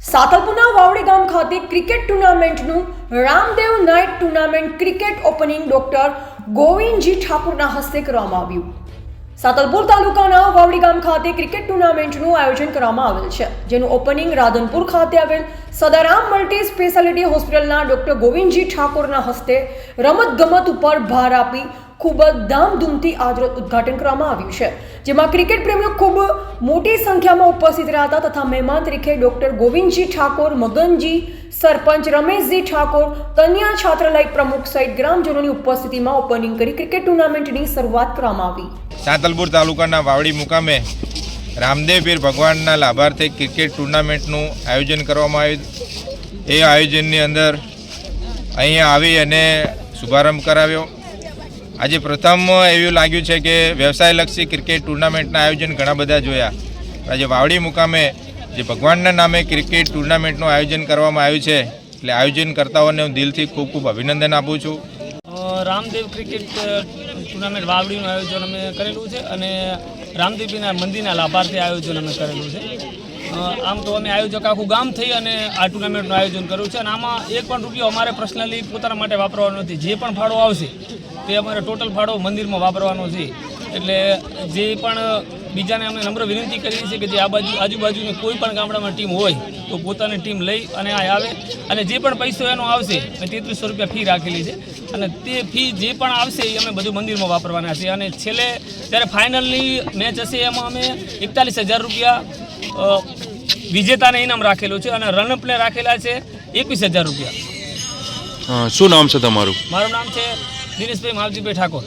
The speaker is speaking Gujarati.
સાતલપુરના વાવડી ગામ ખાતે cricket ટુર્નામેન્ટનું Ramdev night tournament cricket opening doctor Govindji ઠાકુરના હસ્તે કરવામાં આવ્યું. સાતલપુર તાલુકાના વાવડી ગામ ખાતે ક્રિકેટ ટુર્નામેન્ટનું આયોજન કરવામાં આવેલ છે, જેનું ઓપનિંગ રાધનપુર ખાતે આવેલ સદારામ મલ્ટી સ્પેશિયાલિટી હોસ્પિટલના ડોક્ટર ગોવિંદજી ઠાકોરના હસ્તે રમતગમત ઉપર ભાર આપી ખૂબ જ ધામધૂમથી આજરોજ ઉદ્ઘાટન કરવામાં આવ્યું છે, જેમાં ક્રિકેટ પ્રેમીઓ ખૂબ મોટી સંખ્યામાં ઉપસ્થિત રહ્યા હતા તથા મહેમાન તરીકે ડોક્ટર ગોવિંદજી ઠાકોર મગનજી સરપંચ રમેશજી ઠાકોર કન્યા છાત્રાલય પ્રમુખ સહિત ગ્રામજનોની ઉપસ્થિતિમાં ઓપનિંગ કરી ક્રિકેટ ટુર્નામેન્ટની શરૂઆત કરવામાં આવી. સાંતલપુર તાલુકાના વાવડી મુકામે રામદેવ પીર ભગવાનના લાભાર્થે ક્રિકેટ ટુર્નામેન્ટનું આયોજન કરવામાં આવ્યું. એ આયોજનની અંદર અહીંયા આવી અને શુભારંભ કરાવ્યો. આજે પ્રથમ એવું લાગ્યું છે કે વ્યવસાયલક્ષી ક્રિકેટ ટુર્નામેન્ટના આયોજન ઘણા બધા જોયા. આજે વાવડી મુકામે જે ભગવાનના નામે ક્રિકેટ ટુર્નામેન્ટનું આયોજન કરવામાં આવ્યું છે, એટલે આયોજનકર્તાઓને હું દિલથી ખૂબ ખૂબ અભિનંદન આપું છું. રામદેવ ક્રિકેટ ટુર્નામેન્ટ વાવડીનું આયોજન અમે કરેલું છે અને રામદેવજીના મંદિરના લાભાર્થી આયોજન અમે કરેલું છે. આમ તો અમે આયોજક આખું ગામ થઈ અને આ ટુર્નામેન્ટનું આયોજન કર્યું છે. અને આમાં એક પણ રૂપિયો અમારે પર્સનલી પોતાના માટે વાપરવાનો નથી. જે પણ ફાળો આવશે, તે અમારે ટોટલ ફાળો મંદિરમાં વાપરવાનો છે. એટલે જે પણ બીજાને અમે નમ્ર વિનંતી કરીએ છીએ કે જે આ બાજુ, આજુબાજુની કોઈ પણ ગામડામાં ટીમ હોય, તો પોતાની ટીમ લઈ અને આ આવે. અને જે પણ પૈસો એનો આવશે મેં તેત્રીસો રૂપિયા ફી રાખેલી છે. અને તે ફી જે પણ આવશે, એ અમે બધું મંદિરમાં વાપરવાના છે અને છેલ્લે જ્યારે ફાઇનલની મેચ હશે, એમાં અમે એકતાલીસ હજાર રૂપિયા વિજેતાને ઇનામ રાખેલું છે અને રનઅપને રાખેલા છે એકવીસ હજાર રૂપિયા. શું નામ છે તમારું? મારું નામ છે દિનેશભાઈ માવજીભાઈ ઠાકોર.